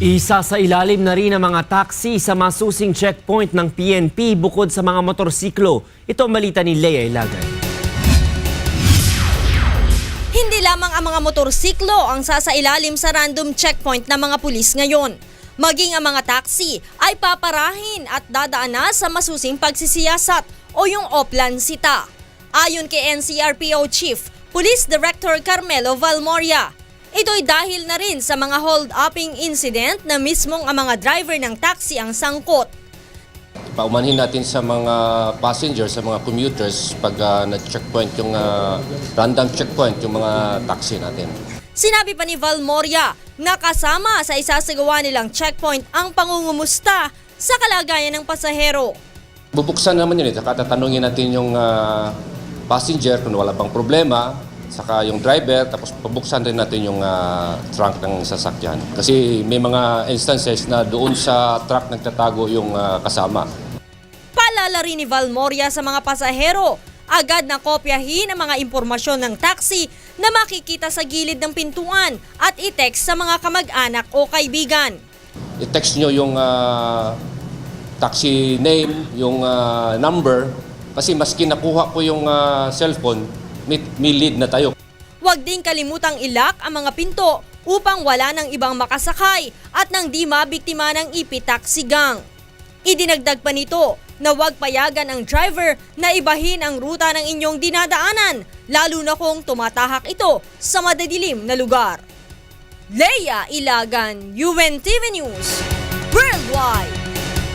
Isa sa ilalim na rin ang mga taxi sa masusing checkpoint ng PNP bukod sa mga motorsiklo. Ito ang balita ni Lea Ilagay. Hindi lamang ang mga motorsiklo ang sasailalim sa random checkpoint ng mga pulis ngayon. Maging ang mga taxi ay paparahin at dadaan na sa masusing pagsisiyasat o yung Oplan Sita. Ayon kay NCRPO Chief, Police Director Carmelo Valmoria, ito'y dahil na rin sa mga hold-upping incident na mismong ang mga driver ng taxi ang sangkot. Paumanhin natin sa mga passengers, sa mga commuters pag ah, na-checkpoint yung ah, random checkpoint yung mga taxi natin. Sinabi pa ni Valmoria na kasama sa isasagawa nilang checkpoint ang pangungumusta sa kalagayan ng pasahero. Bubuksan naman yun eh, saka tatanungin natin yung ah, passenger kung wala bang problema, saka yung driver, tapos pabuksan rin natin yung ah, trunk ng sasakyan. Kasi may mga instances na doon sa truck nagtatago yung ah, kasama. Paalala rin ni Valmoria sa mga pasahero, agad na kopyahin ang mga impormasyon ng taxi na makikita sa gilid ng pintuan at i-text sa mga kamag-anak o kaibigan. I-text nyo yung ah, taxi name, yung ah, number, kasi maski nakuha ko yung ah, cellphone, may, may lead na tayo. Huwag din kalimutang ilak ang mga pinto upang wala ng ibang makasakay at nang di mabiktima ng ipi taxi gang. Idinagdag pa nito na huwag payagan ang driver na ibahin ang ruta ng inyong dinadaanan, lalo na kung tumatahak ito sa madadilim na lugar. Leia Ilagan, UNTV News, Worldwide.